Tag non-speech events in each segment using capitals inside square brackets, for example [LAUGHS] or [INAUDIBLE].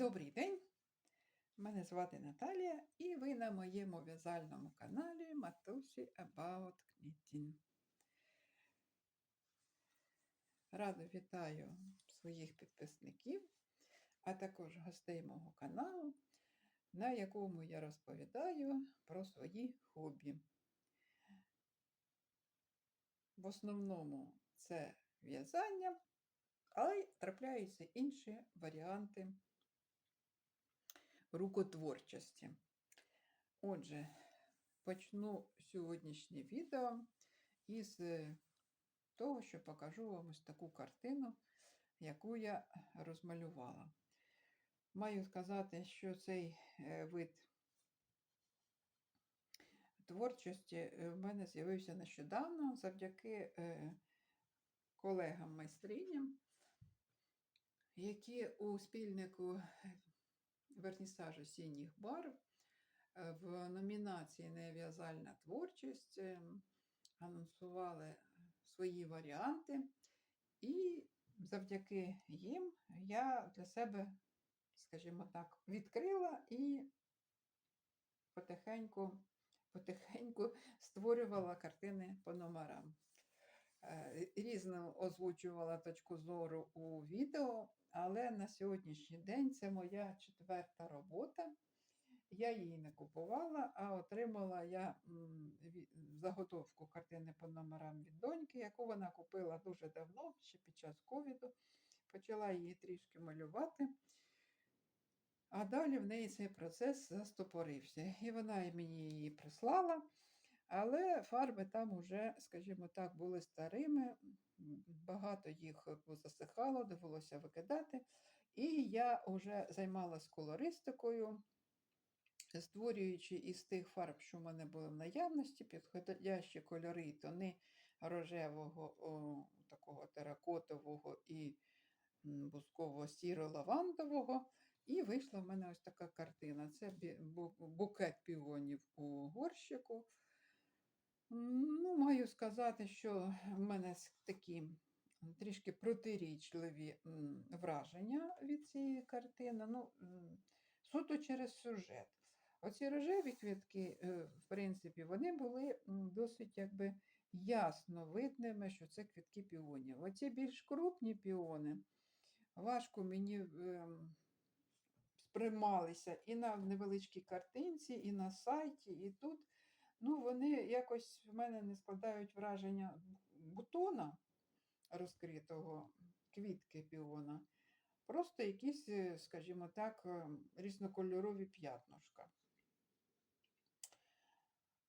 Добрий день! Мене звати Наталія, і ви на моєму в'язальному каналі Матусі About Knitting. Радо вітаю своїх підписників, а також гостей мого каналу, на якому я розповідаю про свої хобі. В основному це в'язання, але трапляються інші варіанти рукотворчості. Отже, почну сьогоднішнє відео із е, того, що покажу вам ось таку картину, яку я розмалювала. Маю сказати, що цей е, вид творчості е, в мене з'явився нещодавно завдяки колегам-майстриням, які у спільнику вернісажу синіх барв е, в номінації Нев'язальна творчість анонсували свої варіанти, і завдяки їм я для себе, скажімо так, відкрила і потихеньку, потихеньку створювала картини по номерам. Е, різно озвучувала точку зору у відео, але на сьогоднішній день це моя четверта робота. Я її не купувала, а отримала я заготовку картини по номерам від доньки, яку вона купила дуже давно, ще під час ковіду. Почала її трішки малювати. А далі в неї цей процес застопорився. І вона мені її прислала, але фарби там уже, скажімо так, були старими, багато їх засихало, довелося викидати. І я вже займалася колористикою, створюючи із тих фарб, що в мене були в наявності, підходящі кольори і тони рожевого, о, такого теракотового і бусково сіро лавандового І вийшла в мене ось така картина. Це букет піонів у горщику. Ну, Маю сказати, що в мене такі трішки протирічливі враження від цієї картини. Ну, Суто через сюжет. Оці рожеві квітки, е, в принципі, вони були досить якби ясно видними, що це квітки піонів. Оці більш крупні піони важко мені ем, сприймалися і на невеличкій картинці, і на сайті, і тут. Ну, вони якось в мене не складають враження бутона розкритого, квітки піона. Просто якісь, е, скажімо так, е, різнокольорові п'ятнушка.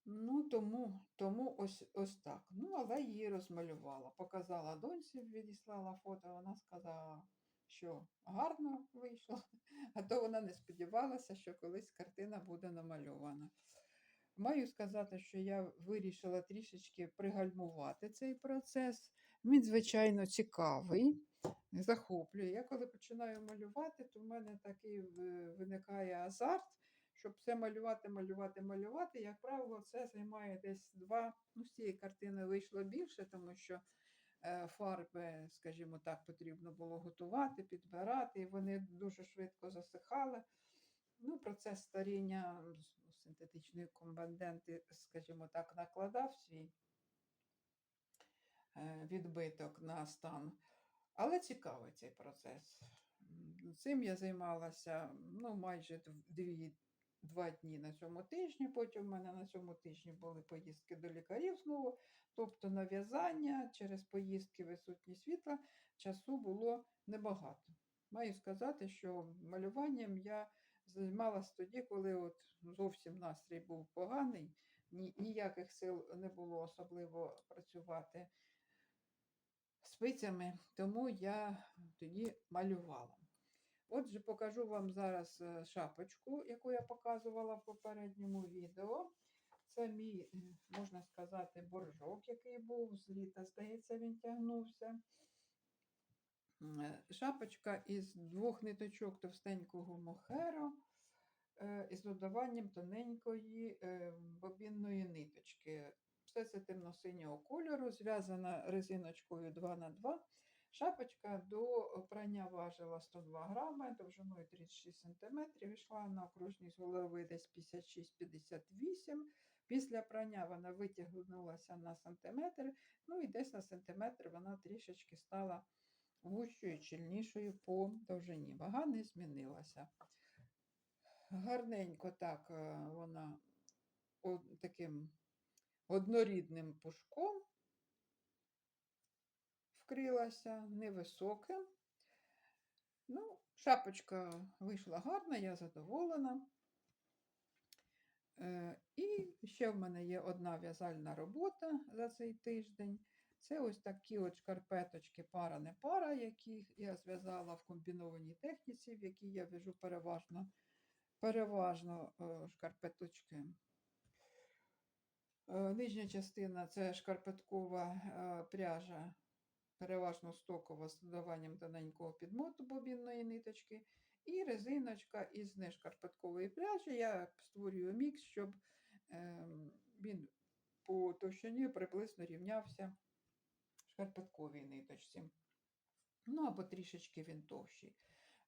Ну, тому тому ось ось так. Ну, але її розмалювала. Показала доньці, відіслала фото, вона сказала, що гарно вийшло, [LAUGHS] а то вона не сподівалася, що колись картина буде намальована. Маю сказати, що я вирішила трішечки пригальмувати цей процес. Він, звичайно, цікавий, захоплює. Я коли починаю малювати, то в мене такий виникає азарт, щоб все малювати, малювати, малювати. Як правило, це займає десь два. Ну, з цієї картини вийшло більше, тому що е, фарби, скажімо так, потрібно було готувати, підбирати, і вони дуже швидко засихали. Ну, Процес старіння синтетичної комбанденти, скажімо так, накладав свій е, відбиток на стан. Але цікавий цей процес. Цим я займалася ну, майже дві, два дні на цьому тижні. Потім в мене на цьому тижні були поїздки до лікарів знову, тобто нав'язання через поїздки висутні світла часу було небагато. Маю сказати, що малюванням я займалась тоді, коли от зовсім настрій був поганий, ніяких сил не було особливо працювати спицями, тому я тоді малювала. Отже, покажу вам зараз е, шапочку, яку я показувала в попередньому відео. Це мій, е, можна сказати, боржок, який був з літа, здається, він тягнувся. Е, шапочка із двох ниточок товстенького мохеру е, із додаванням тоненької е, бобінної ниточки. Все це темно-синього кольору, зв'язана резиночкою 2х2. Шапочка до прання важила 102 грами, довжиною 36 см, йшла на окружність голови десь 56-58 Після прання вона витягнулася на сантиметр, ну і десь на сантиметр вона трішечки стала вущою, чільнішою по довжині. Вага не змінилася. Гарненько так е, вона таким однорідним пушком вкрилася, невисоким. Ну, шапочка вийшла гарна, я задоволена. Е, І ще в мене є одна в'язальна робота за цей тиждень. Це ось такі от шкарпеточки пара не пара, які я зв'язала в комбінованій техніці, в якій я в'яжу переважно, переважно е, шкарпеточки. Е, Нижня частина це шкарпеткова е, пряжа, переважно стокова з додаванням тоненького підмоту бобінної ниточки. І резиночка із нешкарпеткової пряжі. Я створюю мікс, щоб ем, він по товщині приблизно рівнявся шкарпетковій ниточці. Ну або трішечки він.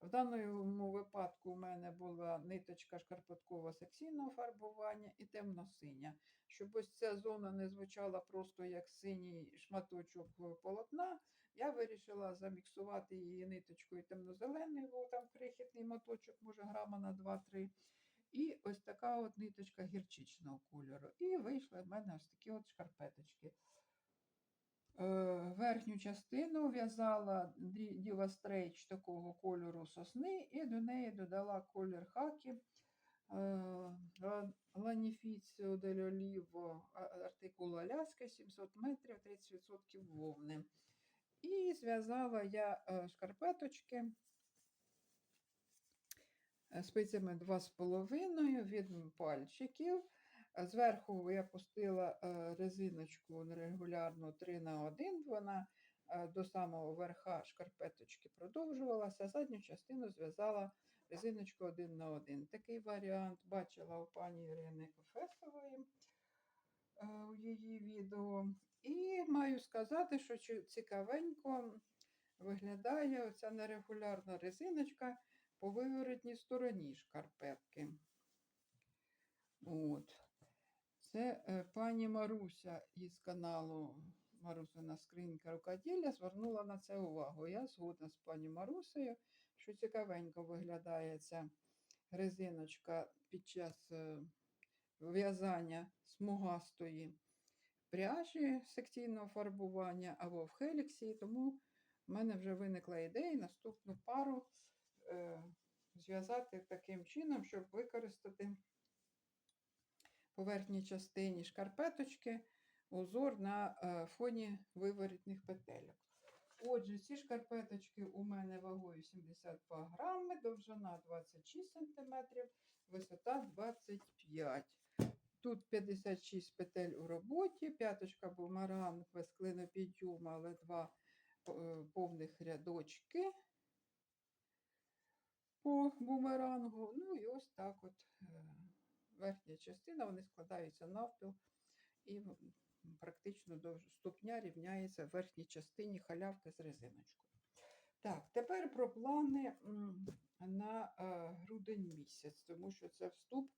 В даному випадку у мене була ниточка шкарпеткова секційного фарбування і темно-синя. Щоб ось ця зона не звучала просто як синій шматочок полотна, я вирішила заміксувати її ниточкою темно-зеленою, бо там крихітний моточок, може грама на 2-3. І ось така от ниточка гірчичного кольору. І вийшли в мене ось такі от шкарпеточки. Е, Верхню частину в'язала Діва Стрейч такого кольору сосни, і до неї додала колір хакі Ланіфіціо дель Оліво артикул Аляска 700 метрів, 30% вовни. І зв'язала я е, шкарпеточки е, спицями 2,5 від пальчиків. А Зверху я пустила е, резиночку регулярну 3 на 1 вона е, до самого верха шкарпеточки продовжувалася. Задню частину зв'язала резиночку 1 на 1. Такий варіант бачила у пані Ірини Кофесової е, у її відео. І маю сказати, що цікавенько виглядає оця нерегулярна резиночка по виворотній стороні шкарпетки. От. Це е, пані Маруся із каналу Марусина скринька рукоділля звернула на це увагу. Я згодна з пані Марусею, що цікавенько виглядає ця резиночка під час е, в'язання смугастої пряжі секційного фарбування або в хеліксі. Тому в мене вже виникла ідея наступну пару е, зв'язати таким чином, щоб використати по верхній частині шкарпеточки узор на е, фоні виворітних петельок. Отже, ці шкарпеточки у мене вагою 72 грами, довжина 26 см, висота 25 Тут 56 петель у роботі, п'яточка бумеранг без клинопідйому, але два е, повних рядочки по бумерангу. Ну і ось так от е, верхня частина, вони складаються навпіл і практично до ступня рівняється верхній частині халявки з резиночкою. Так, тепер про плани на е, грудень місяць, тому що це вступ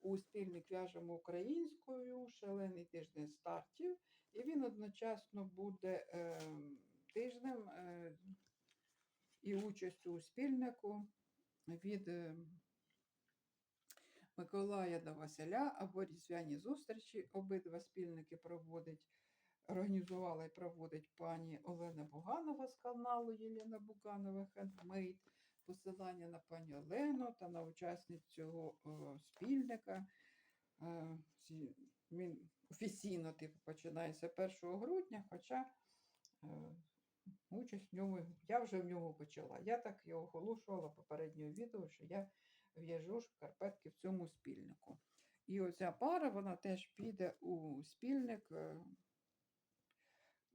у спільник в'яжемо українською, шалений тиждень стартів, і він одночасно буде е, тижнем е, і участю у спільнику від Миколая до Василя або різдвяні зустрічі. Обидва спільники проводить, організувала і проводить пані Олена Буганова з каналу Єлена Буганова Хендмейд. Посилання на пані Олену та на учасниць цього е, спільника. Е, він офіційно типу, починається 1 грудня, хоча е, участь в ньому, я вже в ньому почала. Я так його оголошувала попереднього відео, що я в'яжу шкарпетки в цьому спільнику. І оця пара, вона теж піде у спільник. е,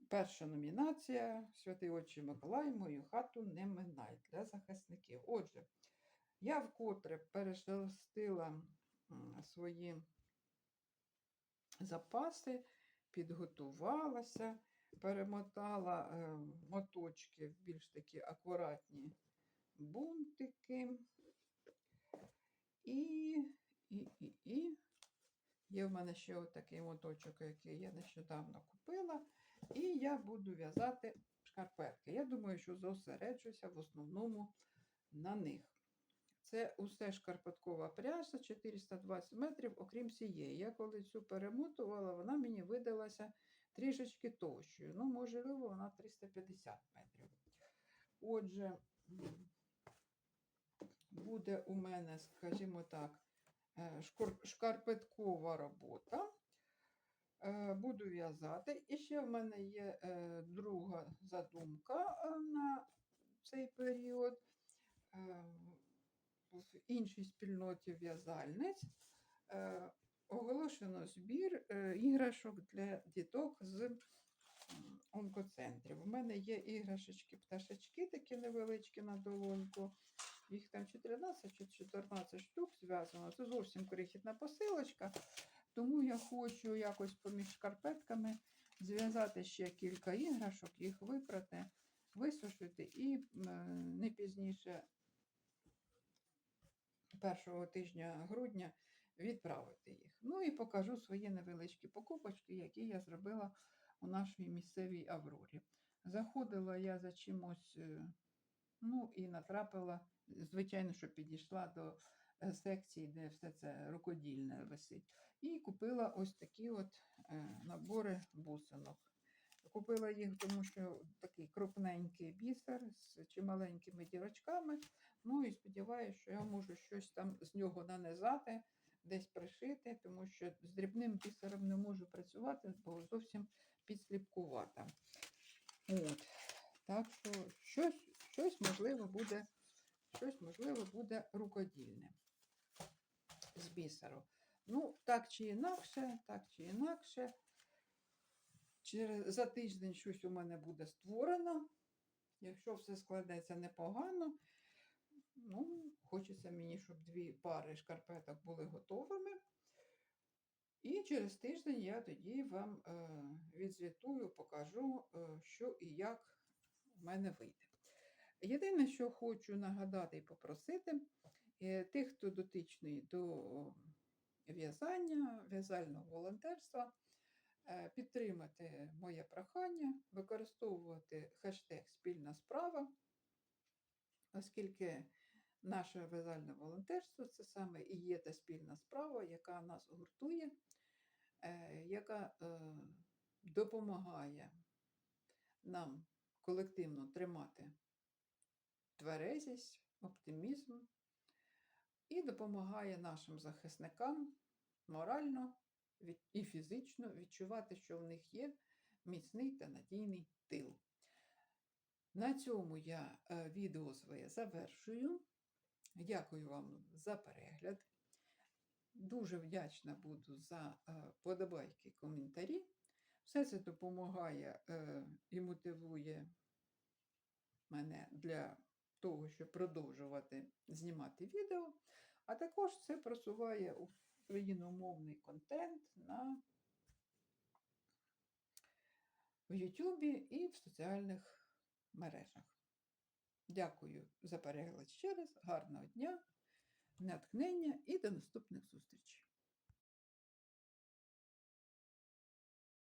Перша номінація Святий Отче Миколай, мою хату не минай для захисників. Отже, я вкотре перешерстила м, свої запаси, підготувалася, перемотала е, моточки в більш такі акуратні бунтики. І, і, і, і. Є в мене ще отакий моточок, який я нещодавно купила. І я буду в'язати шкарпетки. Я думаю, що зосереджуся в основному на них. Це усе шкарпеткова пряжа 420 метрів, окрім цієї. Я коли цю перемотувала, вона мені видалася трішечки товщою. Ну, можливо, вона 350 метрів. Отже, буде у мене, скажімо так, е, шкарпеткова робота. Е, Буду в'язати. І ще в мене є е, друга задумка на цей період. В іншій спільноті в'язальниць оголошено збір іграшок для діток з онкоцентрів. У мене є іграшечки, пташечки такі невеличкі на долоньку. Їх там 14 чи 14 штук зв'язано. Це зовсім крихітна посилочка. Тому я хочу якось поміж шкарпетками зв'язати ще кілька іграшок, їх випрати, висушити і не пізніше першого тижня грудня відправити їх. Ну і покажу свої невеличкі покупочки, які я зробила у нашій місцевій Аврорі. Заходила я за чимось, е, ну і натрапила, звичайно, що підійшла до е, секції, де все це рукодільне висить. І купила ось такі от е, набори бусинок. Купила їх, тому що такий крупненький бісер з чималенькими дірочками. Ну і сподіваюся, що я можу щось там з нього нанизати, десь пришити, тому що з дрібним бісером не можу працювати, бо зовсім підсліпкувата. От. Так що щось, щось можливо буде, щось можливо буде рукодільне з бісеру. Ну, так чи інакше, так чи інакше. Через, за тиждень щось у мене буде створено. Якщо все складеться непогано, ну, хочеться мені, щоб дві пари шкарпеток були готовими. І через тиждень я тоді вам е, відзвітую, покажу, е, що і як в мене вийде. Єдине, що хочу нагадати і попросити е, тих, хто дотичний до в'язання, в'язального волонтерства, е, підтримати моє прохання, використовувати хештег Спільна справа, оскільки наше в'язальне волонтерство це саме і є та спільна справа, яка нас гуртує, е, яка допомагає нам колективно тримати тверезість, оптимізм і допомагає нашим захисникам морально і фізично відчувати, що в них є міцний та надійний тил. На цьому я е, відео своє завершую. Дякую вам за перегляд. Дуже вдячна буду за е, подобайки, коментарі. Все це допомагає е, і мотивує мене для того, щоб продовжувати знімати відео. А також це просуває україномовний контент на в Ютубі і в соціальних мережах. Дякую за перегляд ще раз, гарного дня, натхнення і до наступних зустрічей!